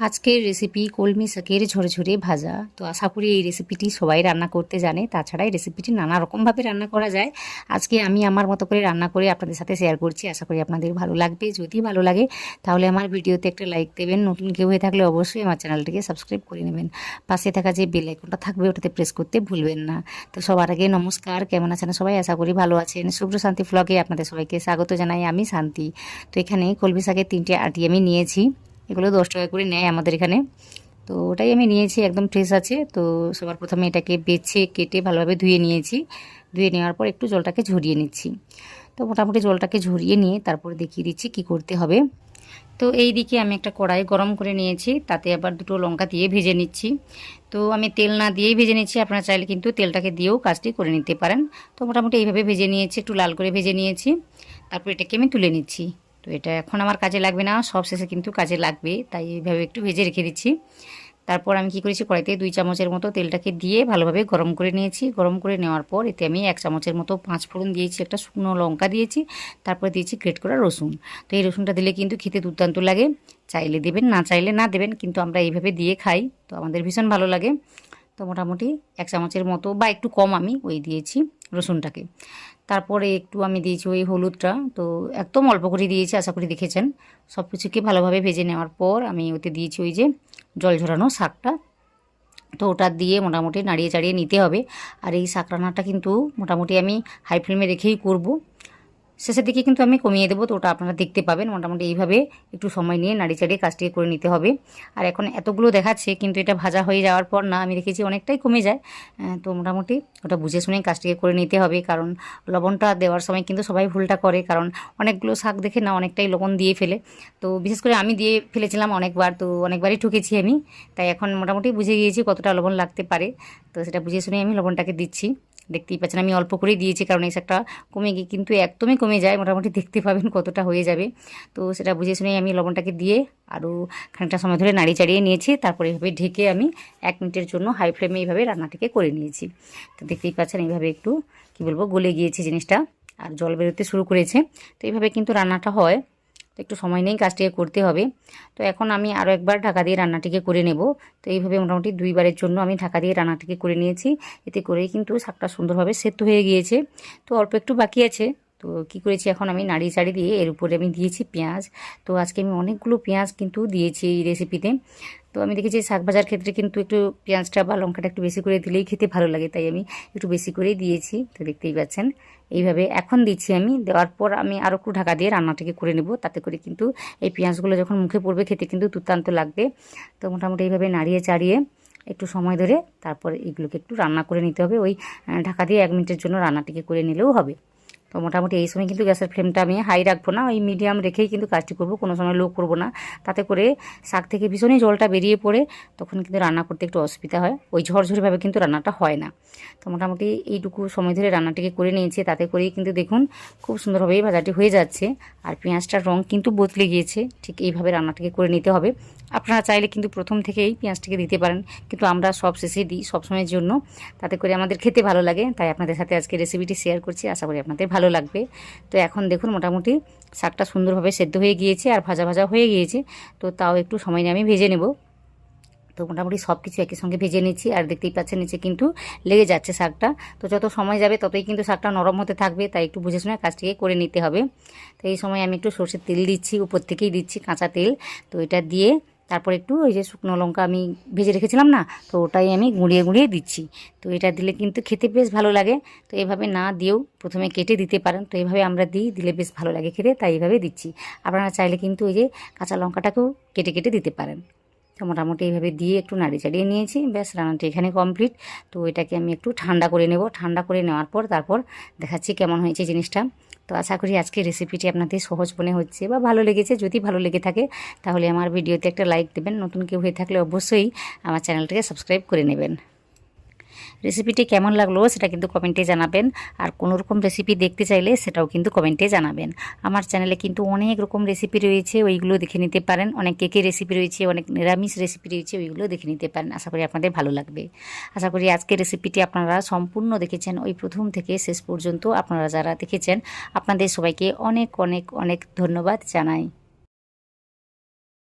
আজকের রেসিপি কলমি শাকের ঝরঝরে ভাজা। তো আশা করি এই রেসিপিটি সবাই রান্না করতে জানে। তাছাড়া এই রেসিপিটি নানা রকমভাবে রান্না করা যায়। আজকে আমি আমার মতো করে রান্না করে আপনাদের সাথে শেয়ার করছি। আশা করি আপনাদের ভালো লাগবে। যদি ভালো লাগে, তাহলে আমার ভিডিওতে একটা লাইক দেবেন। নতুন কেউ হয়ে থাকলে অবশ্যই আমার চ্যানেলটিকে সাবস্ক্রাইব করে নেবেন। পাশে থাকা যে বেল আইকনটা থাকবে, ওটাতে প্রেস করতে ভুলবেন না। তো সবার আগে নমস্কার। কেমন আছেন সবাই? আশা করি ভালো আছেন। শুভ্র শান্তি ফ্লগে আপনাদের সবাইকে স্বাগত জানাই। আমি শান্তি। তো এখানে কলমি শাকের তিনটে আটি আমি নিয়েছি। এগুলো দশ টাকা করে নেয় আমাদের এখানে। তো ওটাই আমি নিয়েছি, একদম ফ্রেশ আছে। তো সবার প্রথমে এটাকে বেছে, কেটে ভালোভাবে ধুয়ে নিয়েছি। ধুয়ে নেওয়ার পর একটু জলটাকে ঝরিয়ে নিচ্ছি। তো মোটামুটি জলটাকে ঝরিয়ে নিয়ে তারপরে দেখিয়ে দিচ্ছি কি করতে হবে। তো এই দিকে আমি একটা কড়াই গরম করে নিয়েছি, তাতে আবার দুটো লঙ্কা দিয়ে ভেজে নিচ্ছি। তো আমি তেল না দিয়েই ভেজে নিচ্ছি, আপনারা চাইলে কিন্তু তেলটাকে দিয়েও কাজটি করে নিতে পারেন। তো মোটামুটি এইভাবে ভেজে নিয়েছি, একটু লাল করে ভেজে নিয়েছি। তারপর এটাকে আমি তুলে নিচ্ছি। তো এটা এখন আমার কাজে লাগবে না, সব শেষে কিন্তু কাজে লাগবে, তাই এইভাবে একটু ভেজে রেখে দিচ্ছি। তারপর আমি কি করেছি, কড়াইতে দুই চামচের মতো তেলটাকে দিয়ে ভালোভাবে গরম করে নিয়েছি। গরম করে নেওয়ার পর এতে আমি এক চামচের মতো পাঁচ ফোড়ন দিয়েছি, একটা শুকনো লঙ্কা দিয়েছি, তারপরে দিয়েছি গ্রেট করা রসুন। তো এই রসুনটা দিলে কিন্তু খেতে দুর্দান্ত লাগে, চাইলে দেবেন, না চাইলে না দেবেন, কিন্তু আমরা এইভাবে দিয়ে খাই, তো আমাদের ভীষণ ভালো লাগে। তো মোটামুটি এক চামচের মতো বা একটু কম আমি ওই দিয়েছি রসুনটাকে। তারপরে একটু আমি দিয়েছি ওই হলুদটা। তো একদম অল্প করে দিয়েছি, আশা করি দেখেছেন। সব কিছুকে ভালোভাবে ভেজে নেওয়ার পর আমি ওতে দিয়েছি ওই যে জল ঝরানো শাকটা। তো ওটা দিয়ে মোটামুটি নাড়িয়ে চাড়িয়ে নিতে হবে। আর এই শাক রান্নাটা কিন্তু মোটামুটি আমি হাই ফ্লেমে রেখেই করব। শেষের দিকে কিন্তু আমি কমিয়ে দেবো, তো ওটা আপনারা দেখতে পাবেন। মোটামুটি এইভাবে একটু সময় নিয়ে নাড়ি চাড়িয়ে কাজটিকে করে নিতে হবে। আর এখন এতগুলো দেখাচ্ছে, কিন্তু এটা ভাজা হয়ে যাওয়ার পর না, আমি দেখেছি অনেকটাই কমে যায়। তো মোটামুটি ওটা বুঝে শুনে কাজটিকে করে নিতে হবে, কারণ লবণটা দেওয়ার সময় কিন্তু সবাই ভুলটা করে, কারণ অনেকগুলো শাক দেখে না অনেকটাই লবণ দিয়ে ফেলে। তো বিশেষ করে আমি দিয়ে ফেলেছিলাম অনেকবার, তো অনেকবারই ঠকেছি আমি। তাই এখন মোটামুটি বুঝে গিয়েছি কতটা লবণ লাগতে পারে। তো সেটা বুঝে শুনে আমি লবণটাকে দিচ্ছি। দেখতেই পাচ্ছেন। আমি অল্প করেই দিয়েছি কারণ এই শাকটা কমে গিয়ে কিন্তু একদমই কমে যায়। মোটামুটি দেখতে পাবেন কতটা হয়ে যাবে। তো সেটা বুঝে শুনেই আমি লবণটাকে দিয়ে আরও খানিকটা সময় ধরে নাড়ি চাড়িয়ে নিয়েছি। তারপরে এইভাবে ঢেকে আমি এক মিনিটের জন্য হাই ফ্লেমে এইভাবে রান্নাটিকে করে নিয়েছি। তো দেখতেই পাচ্ছেন এইভাবে একটু, কি বলব, গলে গিয়েছে জিনিসটা। আর জল বেরোতে শুরু করেছে। তো এইভাবে কিন্তু রান্নাটা হয়। একটু সময় নেই কাজটিকে করতে হবে। তো এখন আমি আরও একবার ঢাকা দিয়ে রান্নাটিকে করে নেব। তো এইভাবে মোটামুটি দুইবারের জন্য আমি ঢাকা দিয়ে রান্নাটিকে করে নিয়েছি। এতে করেই কিন্তু শাকটা সুন্দরভাবে সেদ্ধ হয়ে গিয়েছে। তো অল্প একটু বাকি আছে। তো কি করেছি? এখন আমি নাড়ি চাড়ি দিয়ে এর উপরে আমি দিয়েছি পেঁয়াজ। তো আজকে আমি অনেকগুলো পেঁয়াজ কিন্তু দিয়েছি এই রেসিপিতে তো আমি দেখেছি শাক ভাজার ক্ষেত্রে কিন্তু একটু পেঁয়াজটা বা লঙ্কাটা একটু বেশি করে দিলেই খেতে ভালো লাগে, তাই আমি একটু বেশি করেই দিয়েছি। তো দেখতেই পাচ্ছেন, এইভাবে এখন দিচ্ছি আমি। দেওয়ার পর আমি আরও একটু ঢাকা দিয়ে রান্নাটাকে করে নেব। তাতে করে কিন্তু এই পেঁয়াজগুলো যখন মুখে পড়বে খেতে কিন্তু দুর্দান্ত লাগবে। তো মোটামুটি এইভাবে নাড়িয়ে চাড়িয়ে একটু সময় ধরে তারপর এগুলোকে একটু রান্না করে নিতে হবে। ওই ঢাকা দিয়ে এক মিনিটের জন্য রান্নাটিকে করে নিলেও হবে। তো মোটামুটি এই সময় কিন্তু গ্যাসের ফ্লেমটা আমি হাই রাখব না, ওই মিডিয়াম রেখেই কিন্তু কাজটি করব, কোনো সময় লো করব না। তাতে করে শাক থেকে ভীষণই জলটা বেরিয়ে পড়ে, তখন কিন্তু রান্না করতে একটু অসুবিধা হয়, ওই ঝরঝরেভাবে কিন্তু রান্নাটা হয় না। তো মোটামুটি এইটুকু সময় ধরে রান্নাটিকে করে নিয়েছি, তাতে করেই কিন্তু দেখুন খুব সুন্দরভাবেই ভাজাটি হয়ে যাচ্ছে, আর পেঁয়াজটার রঙ কিন্তু বদলে গিয়েছে, ঠিক এইভাবে রান্নাটিকে করে নিতে হবে। আপনারা চাইলে কিন্তু প্রথম থেকেই পেঁয়াজটিকে দিতে পারেন, কিন্তু আমরা সব শেষে দিই সবসময়ের জন্য, তাতে করে আমাদের খেতে ভালো লাগে, তাই আপনাদের সাথে আজকে রেসিপিটি শেয়ার করছি, আশা করি আপনাদের ভালো লাগবে। তো এখন দেখুন মোটামুটি শাকটা সুন্দরভাবে সেদ্ধ হয়ে গিয়েছে আর ভাজা ভাজা হয়ে গিয়েছে। তো তাও একটু সময় নিয়ে আমি ভেজে নেব। তো মোটামুটি সব কিছু একই সঙ্গে ভেজে নিচ্ছি আর দেখতেই পাচ্ছেন নিচে কিন্তু লেগে যাচ্ছে শাকটা। তো যত সময় যাবে ততই কিন্তু শাকটা নরম হতে থাকবে, তাই একটু বুঝে শুনে কাজটিকে করে নিতে হবে। তো এই সময় আমি একটু সর্ষের তেল দিচ্ছি, উপর থেকেই দিচ্ছি কাঁচা তেল। তো এটা দিয়ে তারপর একটু ওই যে শুকনো লঙ্কা আমি ভেজে রেখেছিলাম না, তো ওটাই আমি গুঁড়িয়ে গুঁড়িয়ে দিচ্ছি। তো এটা দিলে কিন্তু খেতে বেশ ভালো লাগে। তো এভাবে না দিয়েও প্রথমে কেটে দিতে পারেন। তো এভাবে আমরা দিই, দিলে বেশ ভালো লাগে খেতে, তাই এভাবে দিচ্ছি। আপনারা চাইলে কিন্তু ওই যে কাঁচা লঙ্কাটাকেও কেটে কেটে দিতে পারেন। তো মোটামুটি এইভাবে দিয়ে একটু নাড়ি চাড়িয়ে নিয়েছি। ব্যাস, রান্নাটি এখানে কমপ্লিট তো এটাকে আমি একটু ঠান্ডা করে নেব। ঠান্ডা করে নেওয়ার পর তারপর দেখাচ্ছি কেমন হয়েছে জিনিসটা। তো আশা করি আজকে রেসিপিটি আপনাদের সহজ মনে হচ্ছে বা ভালো লেগেছে। যদি ভালো লেগে থাকে তাহলে আমার ভিডিওতে একটা লাইক দেবেন। নতুন কেউ হয়ে থাকলে অবশ্যই আমার চ্যানেলটাকে সাবস্ক্রাইব করে নেবেন। রেসিপিটি কেমন লাগল সেটা কিন্তু কমেন্টে জানাবেন। আর কোনো রকম রেসিপি দেখতে চাইলে সেটাও কিন্তু কমেন্টে জানাবেন। আমার চ্যানেলে কিন্তু অনেক রকম রেসিপি রয়েছে, ওইগুলো দেখে নিতে পারেন। অনেক কেকের রেসিপি রয়েছে, অনেক নিরামিষ রেসিপি রয়েছে, ওইগুলো দেখে নিতে পারেন। আশা করি আপনাদের ভালো লাগবে। আশা করি আজকের রেসিপিটি আপনারা সম্পূর্ণ দেখেছেন। ওই প্রথম থেকে শেষ পর্যন্ত আপনারা যারা দেখেছেন, আপনাদের সবাইকে অনেক অনেক অনেক ধন্যবাদ জানাই।